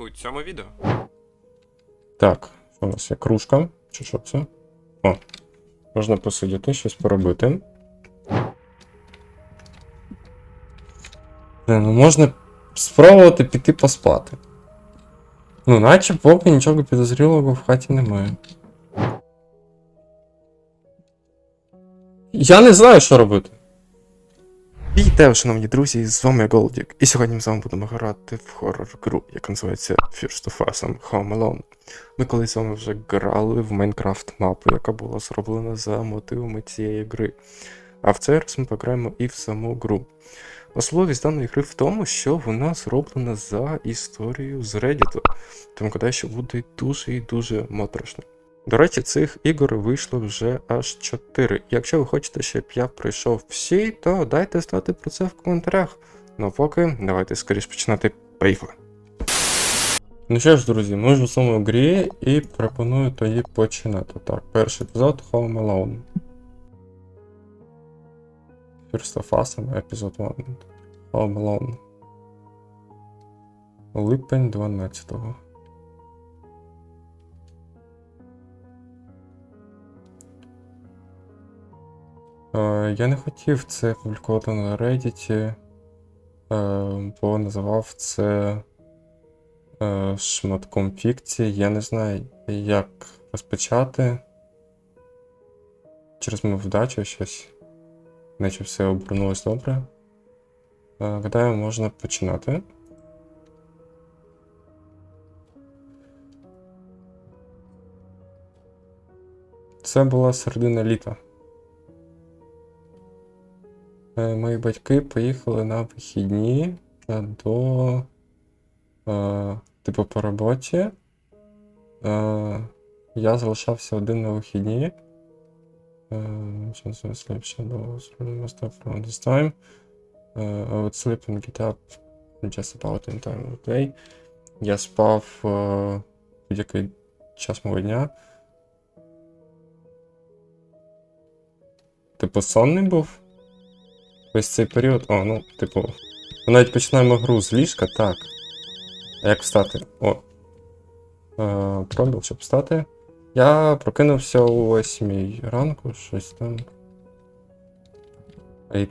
у цьому відео. Так, у нас є кружка? Чи що це? О, можна посидіти, щось поробити. Блін, ну можна спробувати піти поспати. Ну, наче поки нічого підозрілого в хаті немає. Я не знаю, що робити. Вітаю, шановні друзі, з вами Голдік. І сьогодні ми з вами будемо грати в хоррор-гру, яка називається First of Us Home Alone. Ми колись з вами вже грали в Майнкрафт мапу, яка була зроблена за мотивами цієї гри. А в цей раз ми пограємо і в саму гру. Особливість даної гри в тому, що вона зроблена за історією з Reddit, тому гадаю, що буде дуже і дуже моторошно. До речі, цих ігор вийшло вже аж 4. Якщо ви хочете, щоб я пройшов всі, то дайте знати про це в коментарях. Ну поки давайте скоріш починати поїхали. Ну що ж, друзі, ми ж у самому грі і пропоную тоді починати. Так, перший епізод Home Alone. First of Us, епізод 1. Home Alone. Липень 12-го. Я не хотів це публікувати на Reddit, е, бо називав це е, шматком фікції. Я не знаю, як розпочати. Через мою вдачу щось. Наче все обернулось добре. Е, гадаю, можна починати. Це була середина літа. Е, Мої батьки поїхали на вихідні е, до, е, типу, по роботі. Е, Я залишався один на вихідні. Е, this time. Е, I would sleep and get up just about in time of day. Я спав е, будь-який час мого дня. Типу, сонний був? Ось цей період. О, ну, типу. Ми навіть починаємо гру з ліжка, так. А як встати? О. Е, пробіл, щоб встати. Я прокинувся о 8 ранку, щось там. Навіть.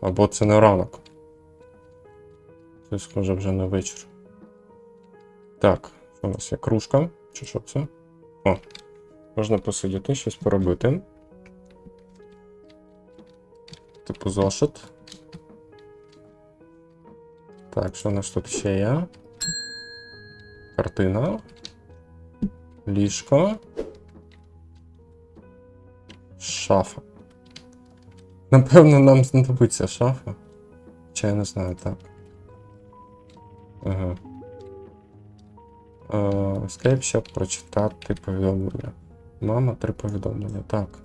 Або це не ранок. Це схоже вже на вечір. Так, що у нас є кружка? Чи що це? О. Можна посидіти, щось поробити. Типу зошит. Так, що у нас тут ще є? Картина. Ліжко. Шафа. Напевно, нам знадобиться шафа. Чи я не знаю, так. Ага. Е, Escape, щоб прочитати повідомлення. Мама, три повідомлення. Так.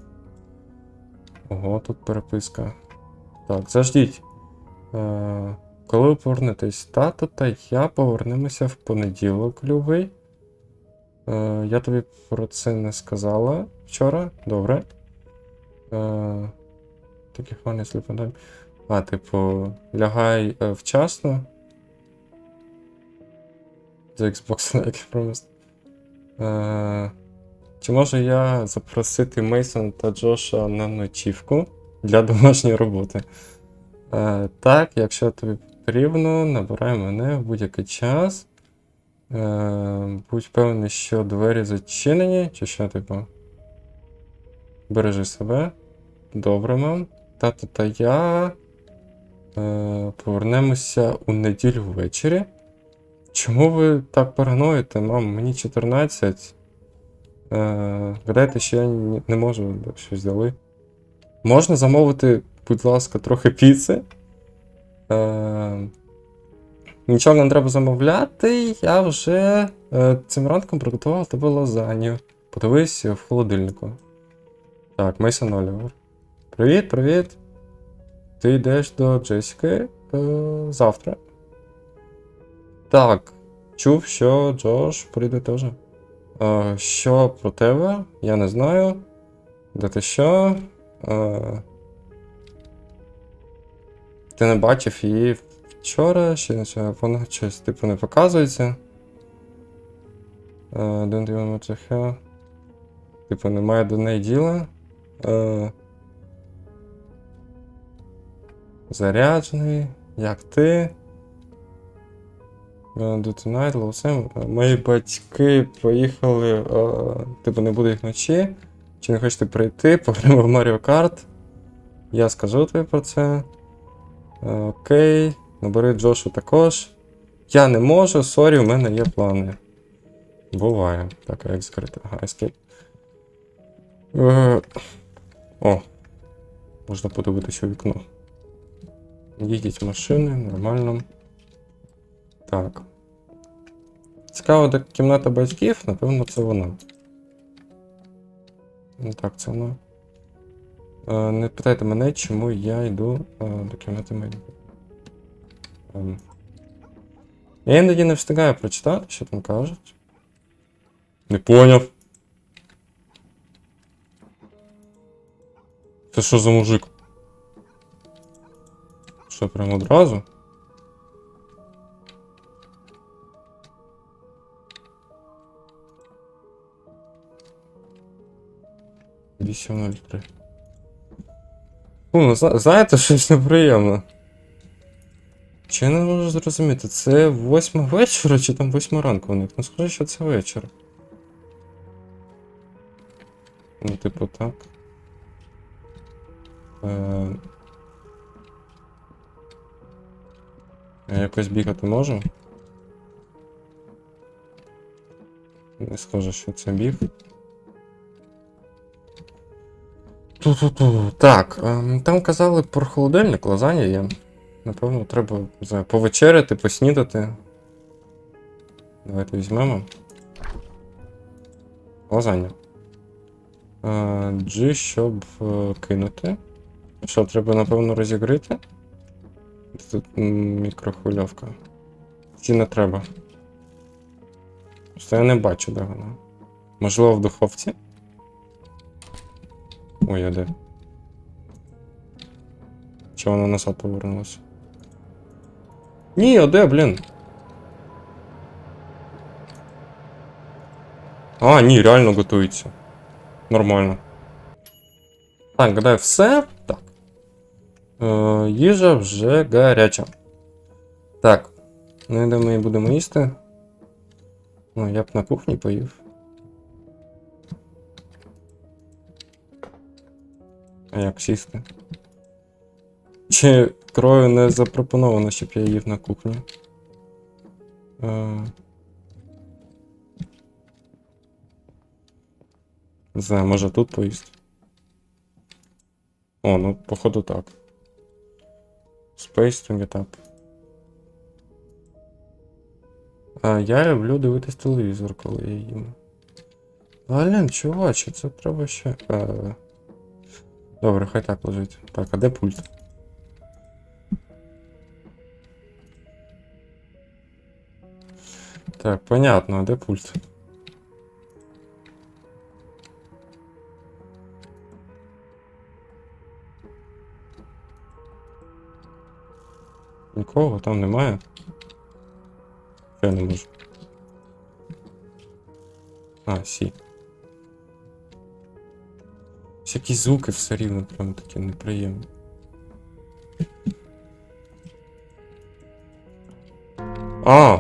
Ого, тут переписка. Так, заждіть. Е, коли ви повернетесь, тато та я повернемося в понеділок, любий. Е, я тобі про це не сказала вчора. Добре. Е, Таких фані сліподай. А, типу, лягай вчасно. За Xbox like promised. Е, чи можу я запросити Мейсон та Джоша на ночівку для домашньої роботи? Е, так, якщо тобі потрібно, набирай мене в будь-який час. Е, будь певний, що двері зачинені, чи що, типу. Бережи себе. Добре, мам. Тато та я. Е, повернемося у неділю ввечері. Чому ви так параноїте, мам? Мені 14. Е, гадайте, що я не можу щось дали. Можна замовити, будь ласка, трохи піци. Е, нічого не треба замовляти. Я вже е, цим ранком приготував тебе лазанью. Подивись в холодильнику. Так, Мейсон Олівер. Привіт, привіт. Ти йдеш до Джесіки е, завтра. Так, чув, що Джош прийде теж. Е, що про тебе? Я не знаю. Де ти що? Ти не бачив її вчора, чи не знаю, вона щось типу не показується. Don't even to have. Типу, немає до неї діла. Заряджений. Як ти? Do tonight. Е, Мої батьки поїхали. Типу, не буде їх вночі. Чи не хочете прийти? Пограємо в Mario Kart. Я скажу тобі про це. Е, Окей. Набери Джошу також. Я не можу, сорі, у мене є плани. Буває. Так, як закрити? Ага, escape. Е, О. Можна подивитися у вікно. Їдіть машини, нормально. Так. Цікаво, де кімната батьків, напевно, це вона. Ну так, це вона. Е, не питайте мене, чому я йду е, до кімнати моєї. Ем. Я іноді не встигаю прочитати, що там кажуть. Не поняв. Це що за мужик? Що, прямо одразу? Вісім нуль три. Ну, знаєте, щось неприємно. Чи я не можу зрозуміти, це восьма вечора чи там восьма ранку у них? Ну скажи, що це вечір. Ну, типу, так. Е... Я якось бігати можу? Не схоже, що це біг. Ту-ту-ту. Так, ем, там казали про холодильник, лазанья є. Напевно, треба знаю, повечеряти, поснідати. Давайте візьмемо. Лазанья. Е, G, щоб е, кинути. Що, треба, напевно, розігріти? Тут мікрохвильовка. Чи не треба? Просто я не бачу, де вона. Можливо, в духовці? Ой, а де? Чи вона назад повернулася? Ні, де, блін? А, ні, реально готується. Нормально. Так, гадаю, все. Так. Е, їжа вже гаряча. Так. Ну де ми будемо їсти? Ну, я б на кухні поїв. А як сісти? Чи крою не запропоновано, щоб я їв на кухні? Е... Не знаю, може тут поїсти? О, ну, походу так. Space to meet up. А, я люблю дивитись телевізор, коли я їм. Блін, чуваче, це треба ще. Е... Добре, хай так лежить. Так, а де пульт? Так, понятно, а де пульт? Нікого там немає. Я не можу. А, сі. Всякі звуки все рівно прям такі неприємні. А,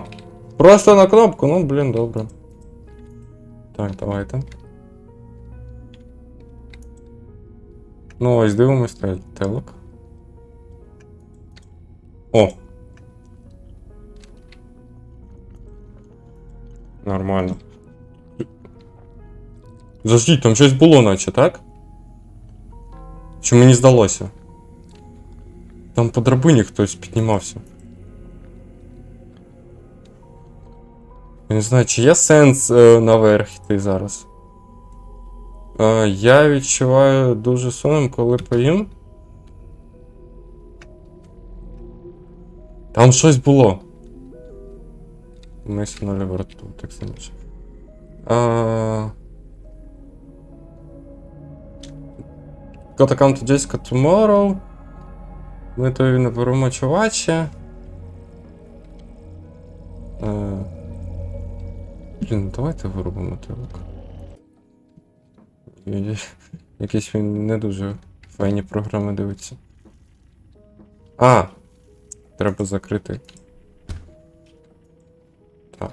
просто на кнопку, ну блін, добре. Так, давайте. Ну, ось дивимось те- телек. О! Нормально. Заждіть, там щось було, наче, так? Чи мені здалося? Там по драбині хтось піднімався. Я не знаю, чи є сенс е, наверх йти зараз. Е, я відчуваю дуже сонним, коли поїм. Там щось було. Ми сінули в рту, так само. Gotta come to Jessica tomorrow. Ми тобі наберемо чувача. Е... Блін, давайте виробимо телек. Якийсь він не дуже файні програми дивиться. А! Треба закрити. Так.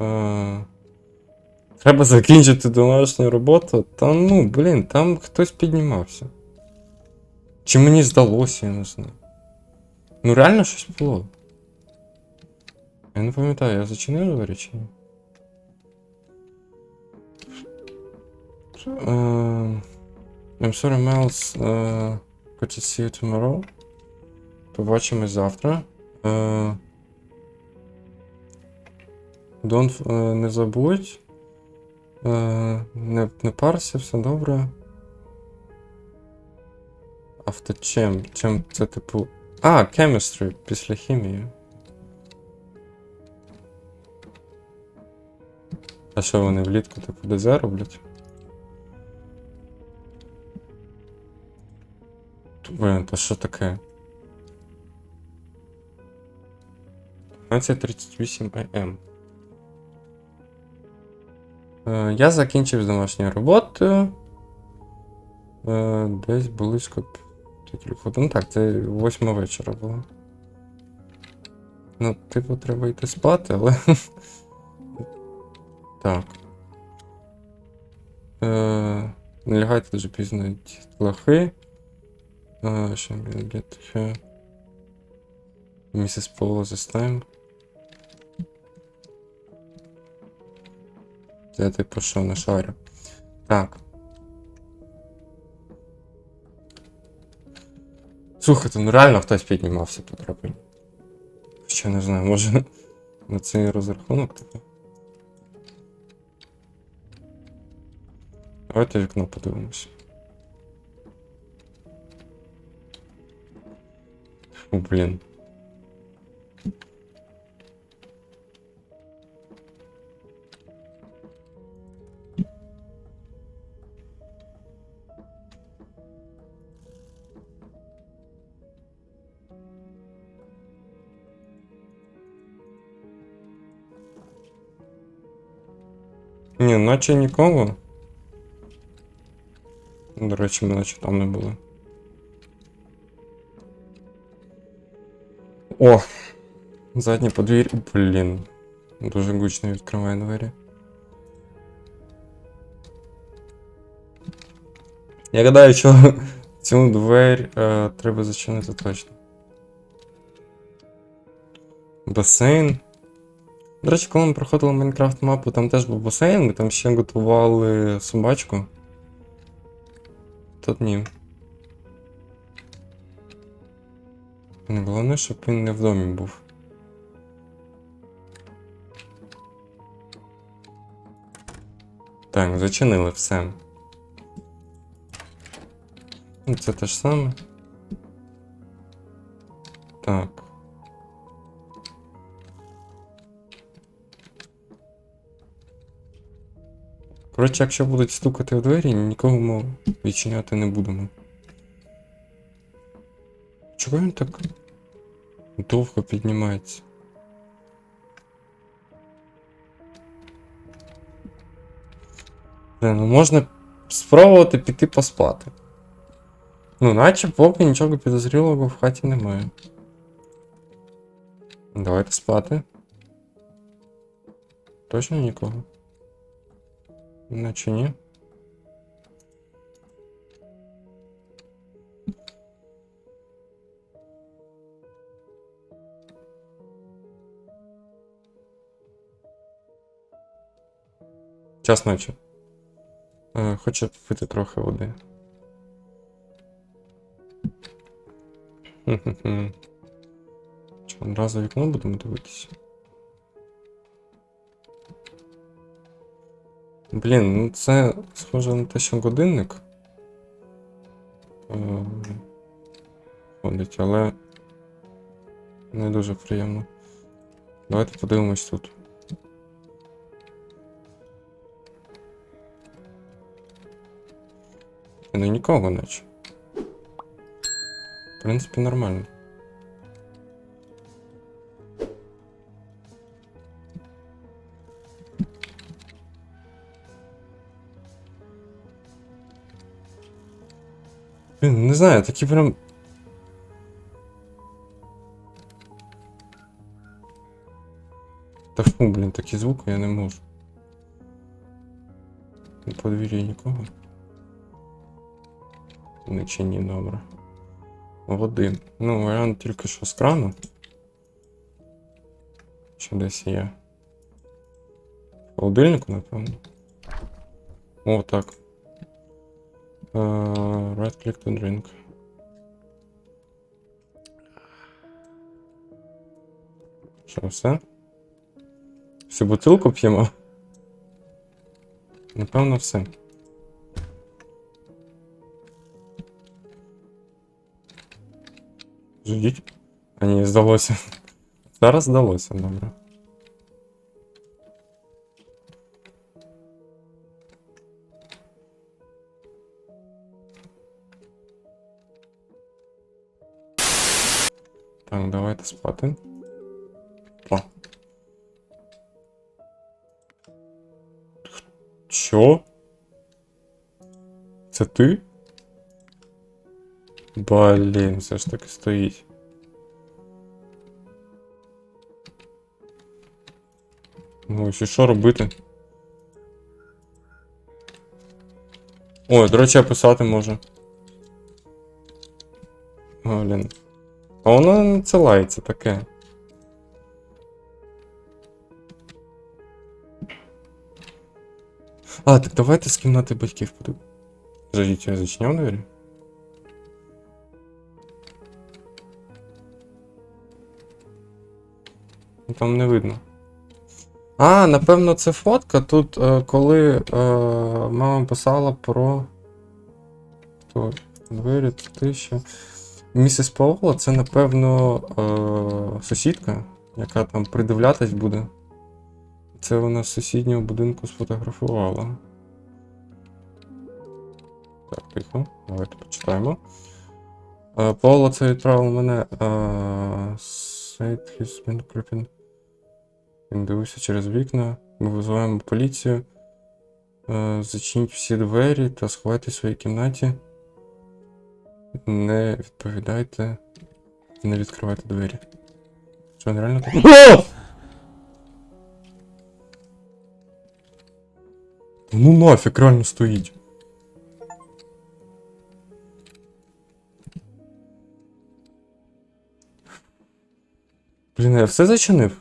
Е, Треба закінчити домашню роботу. Та ну, блін, там хтось піднімався. Чи мені здалося, я не знаю. Ну реально щось було. Я не пам'ятаю, я зачинив двері чи ні? Uh, I'm sorry, Miles. Uh, good to see you tomorrow. Побачимось завтра. Uh, don't, uh, не забудь. Uh, не, не парся, все добре. Авточем. Чим це типу. А, chemistry після хімії. А що вони влітку типу ДЗ роблять? Блин, то що таке? 15.38 АМ. Е, Я закінчив з домашньою роботою. Е, Десь близько 5. Ну так, це 8 вечора було. Ну, типу, треба йти спати, але. Так. Е, Не лягайте дуже пізно лахи. Uh, should we get here? Це типу що на шарю. Так. Слухайте, ну реально хтось піднімався по драбині. Ще не знаю, може на цей розрахунок типу. Давайте вікно подивимося. Фу, блін. наче нікого. До речі, ми наче там не були. О! Заднє подвір'я. Блін. Дуже гучно відкриває двері. Я гадаю, що цю двері е, треба зачинити точно. Басейн. До речі, коли ми проходили Майнкрафт мапу, там теж був басейн, ми там ще готували собачку. Тут ні. Головне, щоб він не в домі був. Так, зачинили все. Ну, Це те ж саме. Так. Коротше, якщо будуть стукати в двері, нікого ми відчиняти не будемо. Чого він так довго піднімається? Блин, ну можна спробувати піти поспати. Ну, наче поки нічого підозрілого в хаті немає. Давайте спати. Точно нікого? Наче ні. Час ночі. Е, хочу пити трохи води. Хм-хм-хм. Що, одразу вікно будемо дивитися? Блін, ну це схоже на те, що годинник. Е, Ходить, але не дуже приємно. Давайте подивимось тут. Ну нікого наче. В принципі, нормально. Блін, не знаю, такі прям. Та фу, блін, такі звуки я не можу. На подвір'ї нікого. Не чи ні, добре. Води. Ну, варіант тільки що з крану. Що десь є. В холодильнику, напевно. О, так. Е, right click to drink. Що, все? Всю бутилку п'ємо? Напевно, все. Ждіть. А ні, здалося. Зараз здалося, добре. Давайте спати. О. Що? Це ти? Блін, все ж таки стоїть. Ну, і що робити? Ой, до речі, я писати можу. Блін. А воно не надсилається таке. А, так давайте з кімнати батьків буду. Заждіть, я зачиняв двері? Там не видно. А, напевно, це фотка тут, е, коли е, мама писала про. То, двері, тисяча. Місіс Паула це, напевно, е, сусідка, яка там придивлятись буде. Це вона з сусіднього будинку сфотографувала. Так, тихо, давайте почитаємо. Е, Паула це відправив мене. Е, his been creeping. Він дивився через вікна. Ми визиваємо поліцію. Е, Зачиніть всі двері та сховайтесь в своїй кімнаті. Не відповідайте. і Не відкривайте двері. Що, він реально так? Ну нафіг, реально стоїть. Блін, я все зачинив?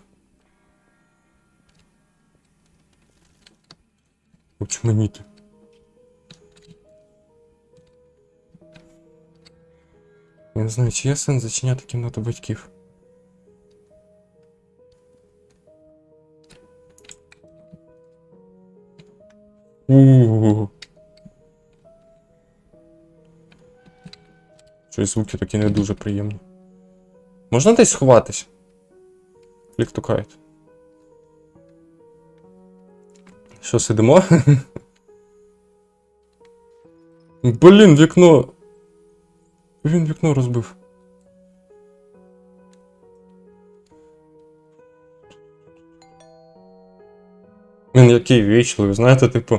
Очманіти. Я не знаю, чи є сенс зачиняти кімнату батьків. Ууу. Щось звуки такі не дуже приємні. Можна десь сховатись? To kite. Що, сидимо? Блін, вікно. Він вікно розбив. Він який вічливий, знаєте, типу,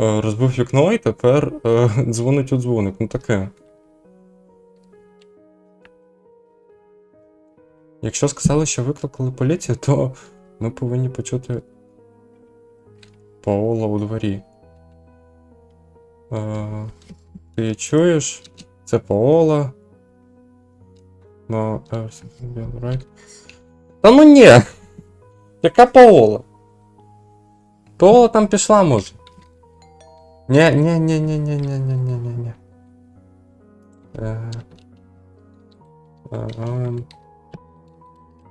е, розбив вікно і тепер е, дзвонить у дзвоник. Ну таке. Якщо сказали, що викликали поліцію, то ми повинні почути Паола у дворі. Е, ти чуєш? Це Паола. No, everything will be alright. Та ну ні! Яка Паола? Паола там пішла, може. Ні, ні, ні, ні, ні, ні, ні, ні, ні, ні. Е, е, um,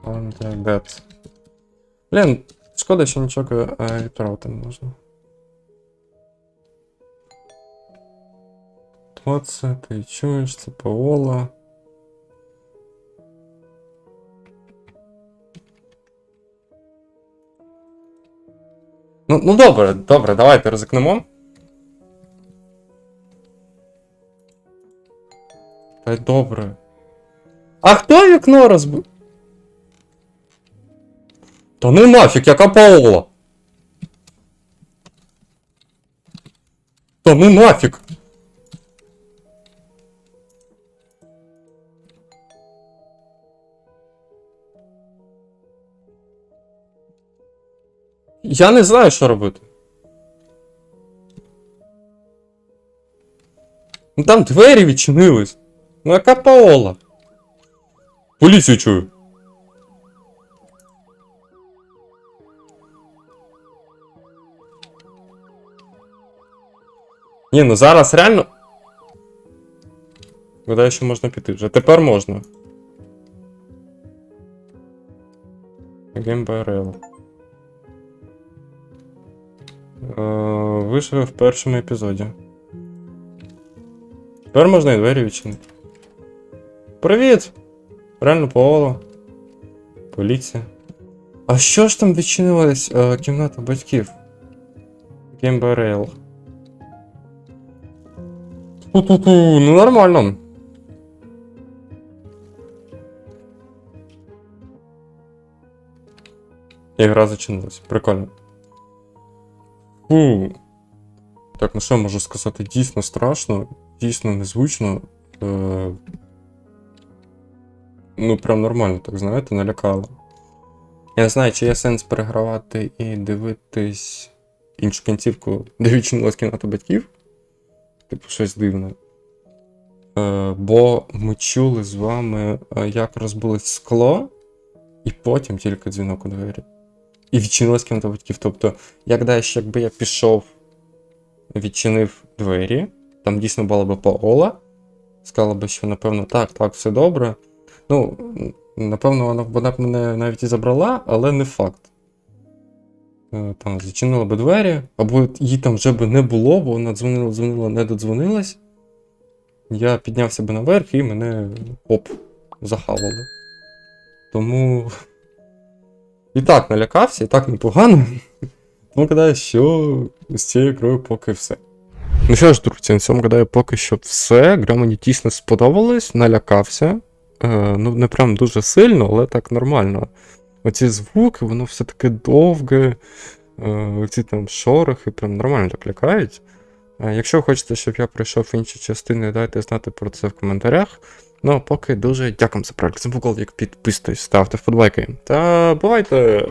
on the bed. Блін, шкода, що нічого е, відправити не можна. Хто це? Ти чуєш? Це Паола. Ну, ну добре, добре, давайте ризикнемо. Та й добре. А хто вікно розбив? Та ну нафіг, яка Паола? Та ну нафіг. Я не знаю, що робити. Ну там двері відчинились. Ну яка Паола? Поліцію чую. Ні, ну зараз реально. Куди ще можна піти вже? Тепер можна. GameBRL. Е, Вийшов в першому епізоді. Тепер можна і двері відчинити. Привіт! Реально Паоло. Поліція. А що ж там відчинилась е, кімната батьків? GameBRL. Ту-ту-ту, ну нормально. І гра зачинилась. Прикольно. Фу. Так, ну що можу сказати? Дійсно страшно, дійсно незвично. Е... Ну, прям нормально, так знаєте, налякало. Я знаю, чи є сенс перегравати і дивитись іншу кінцівку, де відчинилась кімната батьків. Типу, щось дивне. Е, бо ми чули з вами, е, як розбилось скло, і потім тільки дзвінок у двері. І відчинилась кімната батьків. Тобто, як далі, якби я пішов, відчинив двері, там дійсно була би Паола, сказала би, що напевно так, так, все добре. Ну, напевно, вона, вона б мене навіть і забрала, але не факт. Е, Там зачинила би двері, або її там вже би не було, бо вона дзвонила, дзвонила, не додзвонилась. Я піднявся би наверх і мене оп, захавали. Тому. І так налякався, і так непогано. Тому гадаю, що з цією грою поки все. Ну що ж, друзі, на цьому гадаю, поки що все. Гра мені дійсно сподобалась, налякався. Е, ну, не прям дуже сильно, але так нормально. Оці звуки, воно все таке довге. Е, оці там шорохи, прям нормально так лякають. Е, якщо хочете, щоб я пройшов інші частини, дайте знати про це в коментарях. Ну, поки дуже дякую за перегляд. Це був підписуйтесь, ставте вподобайки. Та бувайте!